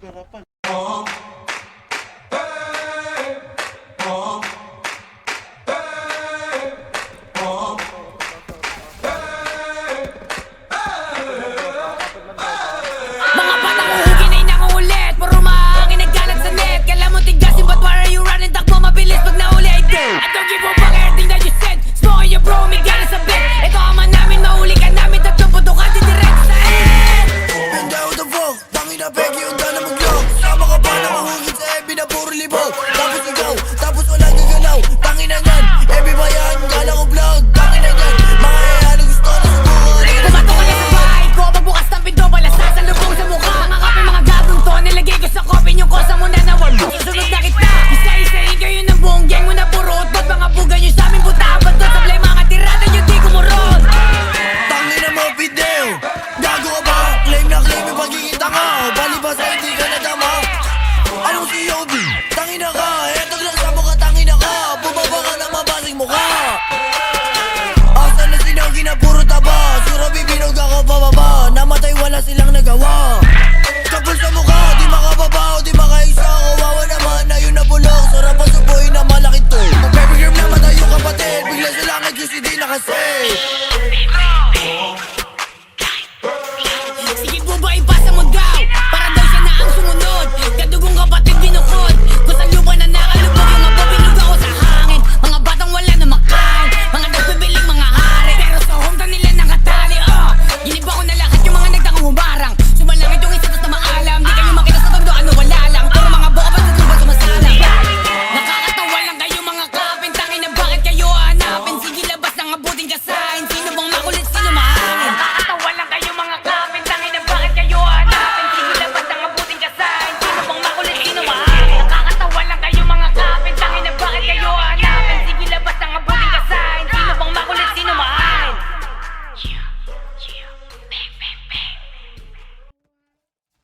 garapan. pagiging tanga Balibas ay di ka na tama Anong COD? Tangina ka Etog lang sa mukha tangina ka. Bumaba ka ng mabasing mukha. Asa na sinanggi na puro taba? Sura bibinog ako pababa Namatay wala silang nagawa. Kapul sa mukha Di makababa o di makaisa. Kawawa naman na yun na bulok. Sarap ang subuhin na malaking to. Pag baby girl namatay yung kapatid. Bigla sila nag-UCD na kasi. Oh